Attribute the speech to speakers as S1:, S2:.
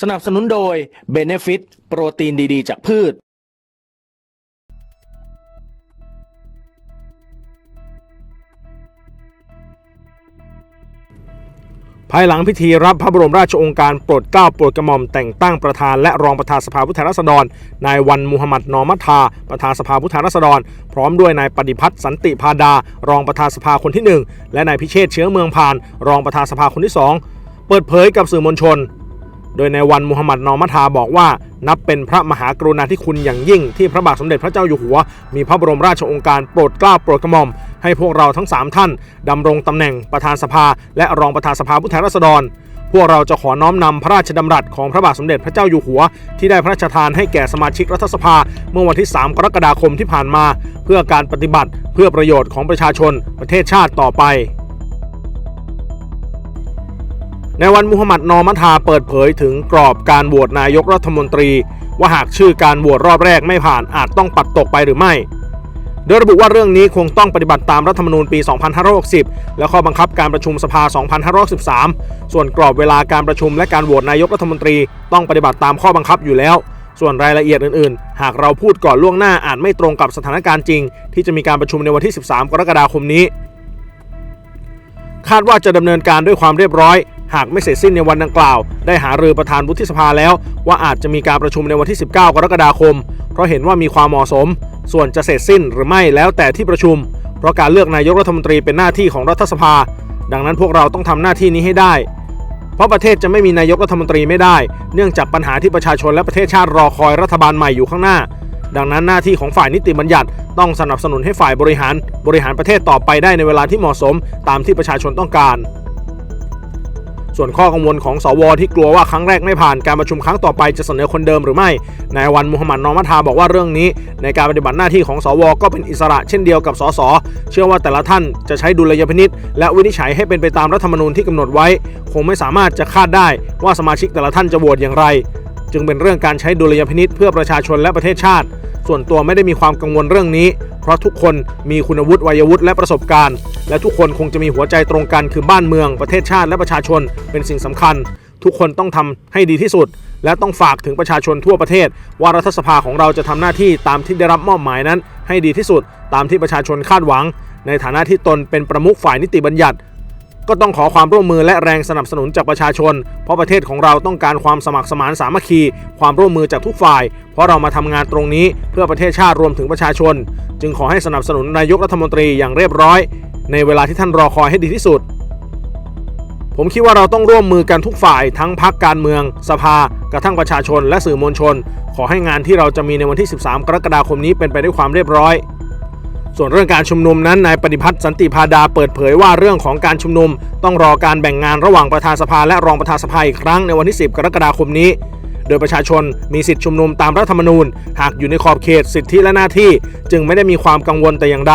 S1: สนับสนุนโดย Benefit โปรตีนดีๆ จากพืช
S2: ภายหลังพิธีรับพระบรมราชโองการโปรดเกล้าโปรดกระหม่อมแต่งตั้งประธานและรองประธานสภาผู้แทนราษฎร นายวันมูฮัมหมัดนอมัทา ประธานสภาผู้แทนราษฎร พร้อมด้วยนายปฏิพัฒน์สันติพาดา รองประธานสภาคนที่หนึ่งและนายพิเชษเชื้อเมืองพาน รองประธานสภาคนที่สองเปิดเผยกับสื่อมวลชน โดยในวันมูฮัมหมัดนอมัทาบอกว่า นับเป็นพระมหากรุณาธิคุณอย่างยิ่ง ที่พระบาทสมเด็จพระเจ้าอยู่หัว มีพระบรมราชองค์การโปรดเกล้าโปรดกระหม่อม ให้พวกเราทั้ง 3 ท่านดำรงตำแหน่งประธานสภา และรองประธานสภาผู้แทนราษฎรพวกเราจะขอน้อมนำพระราชดำรัสของพระบาทสมเด็จพระเจ้าอยู่หัว ที่ได้พระราชทานให้แก่สมาชิกรัฐสภา เมื่อวันที่ 3 กรกฎาคมที่ผ่านมา เพื่อการปฏิบัติเพื่อประโยชน์ของประชาชนประเทศชาติต่อไป ในวันมุฮัมหมัดนอมัทาเปิดเผยถึงกรอบการโหวตนายกรัฐมนตรี ว่าหากชื่อการโหวตรอบแรกไม่ผ่านอาจต้องปัดตกไปหรือไม่ โดยระบุว่าเรื่องนี้คงต้องปฏิบัติตามรัฐธรรมนูญปี 2560 และข้อบังคับการประชุมสภา 2513ส่วนกรอบเวลาการประชุมและการโหวตนายกรัฐมนตรี ต้องปฏิบัติตามข้อบังคับอยู่แล้ว ส่วนรายละเอียดอื่นๆ หากเราพูดก่อนล่วงหน้าอาจไม่ตรงกับสถานการณ์จริง ที่จะมีการประชุมในวันที่ 13 กรกฎาคมนี้ คาดว่าจะดำเนินการด้วยความเรียบร้อย หากไม่เสร็จสิ้นในวันดังกล่าว ได้หารือประธานวุฒิสภาแล้ว ว่าอาจจะมีการประชุมในวันที่ 19 กรกฎาคม เพราะเห็นว่ามีความเหมาะสม ส่วนจะเสร็จสิ้นหรือไม่แล้วแต่ที่ประชุม เพราะการเลือกนายกรัฐมนตรีเป็นหน้าที่ของรัฐสภา ดังนั้นพวกเราต้องทำหน้าที่นี้ให้ได้ เพราะประเทศจะไม่มีนายกรัฐมนตรีไม่ได้ เนื่องจากปัญหาที่ประชาชนและประเทศชาติรอคอยรัฐบาลใหม่อยู่ข้างหน้า ดังนั้นหน้าที่ของฝ่ายนิติบัญญัติต้องสนับสนุนให้ฝ่ายบริหาร บริหารประเทศต่อไปได้ในเวลาที่เหมาะสม ตามที่ประชาชนต้องการ ส่วนข้อกังวลของสวที่กลัวว่าครั้งแรกไม่ผ่านการประชุมครั้งต่อไปจะเสนอคนเดิมหรือไม่นายวันมุฮัมหมัดนอมัทาบอกว่าเรื่องนี้ ในการปฏิบัติหน้าที่ของสว ก็เป็นอิสระเช่นเดียวกับสสเชื่อว่าแต่ละท่านจะใช้ดุลยพินิษและวินิจฉัยให้เป็นไปตามรัฐธรรมนูญที่กำหนดไว้ คงไม่สามารถจะคาดได้ว่าสมาชิกแต่ละท่านจะโหวตอย่างไร จึงเป็นเรื่องการใช้ดุลยพินิษเพื่อประชาชนและประเทศชาติ ส่วนตัวไม่ได้มีความกังวลเรื่องนี้ เพราะทุกคนมีคุณวุฒิวัยวุฒิและประสบการณ์ และทุกคนคงจะมีหัวใจตรงกันคือบ้านเมือง ประเทศชาติและประชาชนเป็นสิ่งสำคัญ ทุกคนต้องทำให้ดีที่สุด และต้องฝากถึงประชาชนทั่วประเทศ ว่ารัฐสภาของเราจะทำหน้าที่ตามที่ได้รับมอบหมายนั้น ให้ดีที่สุด ตามที่ประชาชนคาดหวัง ในฐานะที่ตนเป็นประมุขฝ่ายนิติบัญญัติ ก็ต้องขอความร่วมมือและแรงสนับสนุนจากประชาชน เพราะประเทศของเราต้องการความสมัครสมานสามัคคี ความร่วมมือจากทุกฝ่าย เพราะเรามาทำงานตรงนี้เพื่อประเทศชาติรวมถึงประชาชน จึงขอให้สนับสนุนนายกรัฐมนตรีอย่างเรียบร้อย ในเวลาที่ท่านรอคอยให้ดีที่สุดผมคิดว่าเราต้องร่วมมือกันทุกฝ่ายทั้งพักการเมือง สภากระทั่งประชาชนและสื่อมวลชน ขอให้งานที่เราจะมีในวันที่ 13 กรกฎาคมนี้เป็นไปด้วยความเรียบร้อย ส่วนเรื่องการชุมนุมนั้นนายปฏิพัฒน์สันติพาดาเปิดเผยว่าเรื่องของการชุมนุม ต้องรอการแบ่งงานระหว่างประธานสภาและรองประธานสภาอีกครั้งในวันที่ 10 กรกฎาคมนี้ โดยประชาชนมีสิทธิชุมนุมตามรัฐธรรมนูญ หากอยู่ในขอบเขตสิทธิและหน้าที่ จึงไม่ได้มีความกังวลแต่อย่างใด